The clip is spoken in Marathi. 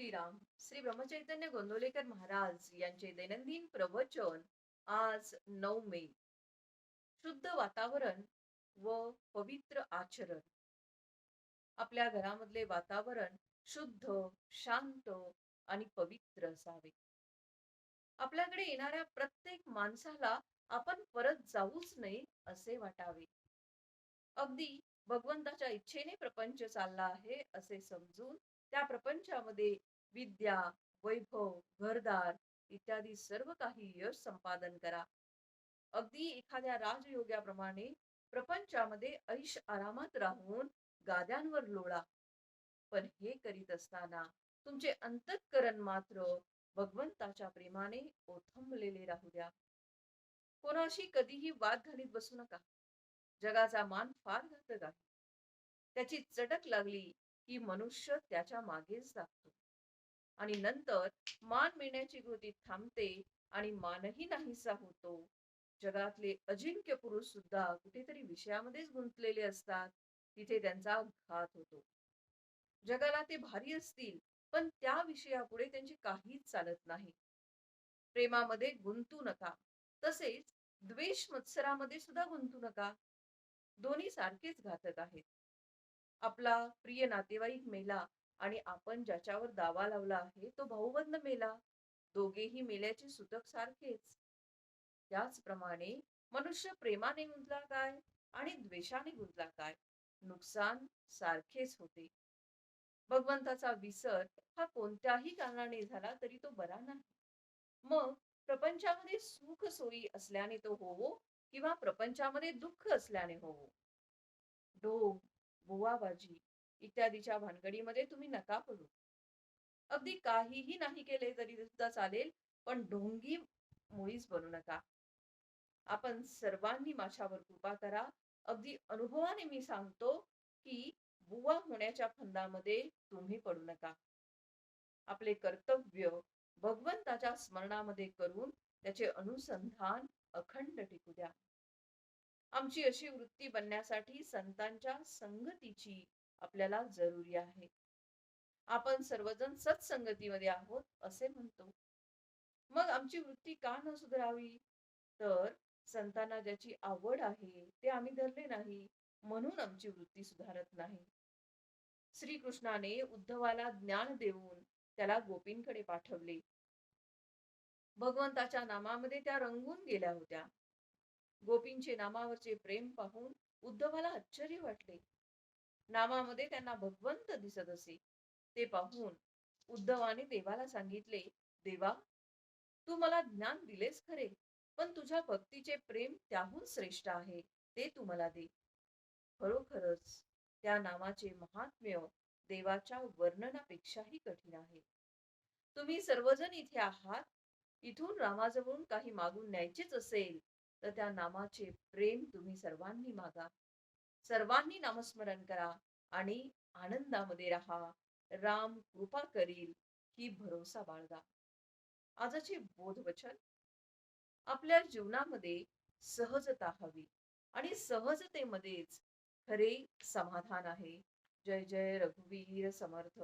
श्रीराम श्री ब्रह्मचैतन्य गोंदवलेकर महाराज यांचे दैनंदिन प्रवचन आज नऊ मे. शुद्ध वातावरण व पवित्र आचरण. आपल्या घरामधले वातावरण शुद्ध शांत आणि पवित्र असावे. आपल्याकडे येणाऱ्या प्रत्येक माणसाला आपण परत जाऊच नये असे वाटावे. अगदी भगवंताच्या इच्छेने प्रपंच चालला आहे असे समजून त्या प्रपंचामध्ये विद्या वैभव घरदार इत्यादी सर्व काही यश संपादन करा. अगदी एखाद्या राजयोग्याप्रमाणे प्रपंचामध्ये ऐश आरामात राहून गाद्यांवर लोळा. पण हे करीत असताना तुमचे अंतःकरण मात्र भगवंताच्या प्रेमाने ओथंबलेले राहू द्या. कोणाशी कधीही वाद घालीत बसू नका. जगाचा मान फार घातक आहे. त्याची चटक लागली की मनुष्य त्याच्या मागेच लागतो. आणि नंतर मान मिळण्याची कृती थांबते आणि मानही नाहीसा होतो. जगातले अजिंक्य पुरुष सुद्धा कुठेतरी विषयामध्येच गुंतलेले असतात. तिथे त्यांचा घात होतो. जगाला ते भारी असतील पण त्या विषयापुढे त्यांची काहीच चालत नाही. प्रेमामध्ये गुंतू नका. तसेच द्वेष मत्सरामध्ये सुद्धा गुंतू नका. दोन्ही सारखेच घातक आहेत. आपला प्रिय नातेवाईक मेला आणि आपण ज्याच्यावर दावा लावला आहे तो भाऊबंद मेला. दोघेही मेल्याचे सुतक सारखेच. त्याचप्रमाणे मनुष्य प्रेमाने गुंतला काय आणि द्वेषाने गुंतला काय? नुकसान सारखेच होते. भगवंताचा विसर हा कोणत्याही कारणाने झाला तरी तो बरा नाही. मग प्रपंचामध्ये सुख सोयी असल्याने तो होवो किंवा प्रपंचामध्ये दुःख असल्याने होवो? ढोंग बुवाबाजी इत्यादीच्या भानगडीमध्ये तुम्ही नका पडू. अगदी काहीही नाही केले तरी सुद्धा चालेल पण ढोंगी मुळीच बनू नका. आपण सर्वांनी माझ्यावर कृपा करा. अगदी अनुभवाने मी सांगतो की बुवा होण्याच्या फंदामध्ये तुम्ही पडू नका. आपले कर्तव्य भगवंताच्या स्मरणामध्ये करून त्याचे अनुसंधान अखंड टिकू द्या. आमची अशी वृत्ती बनण्यासाठी संतांच्या संगतीची आपल्याला जरुरी आहे. आपण सर्वजण सत्संगतीमध्ये आहोत असे म्हणतो. मग आमची वृत्ती का न सुधारावी? तर संतांना ज्याची आवड आहे ते आम्ही धरले नाही म्हणून आमची वृत्ती सुधारत नाही. श्रीकृष्णाने उद्धवाला ज्ञान देऊन त्याला गोपींकडे पाठवले. भगवंताच्या नामामध्ये त्या रंगून गेल्या होत्या. गोपींचे नामावरचे प्रेम पाहून उद्धवाला आश्चर्य वाटले. नामामध्ये त्यांना भगवंत दिसत असे. ते पाहून उद्धवाने देवाला सांगितले देवा तू मला ज्ञान दिलेस खरे पण तुझ्या भक्तीचे प्रेम त्याहून श्रेष्ठ आहे ते तू मला दे. खरोखरच त्या नामाचे महात्म्य देवाच्या वर्णनापेक्षाही कठीण आहे. तुम्ही सर्वजण इथे आहात इथून रामाजवळून काही मागून न्यायचेच असेल तर त्या नामाचे प्रेम तुम्ही सर्वांनी मागा. सर्वांनी नामस्मरण करा आणि आनंदामध्ये राहा. राम कृपा करील ही भरोसा बाळगा. आजचे बोधवचन आपल्या जीवनामध्ये सहजता हवी आणि सहजतेमध्येच खरे समाधान आहे. जय जय रघुवीर समर्थ.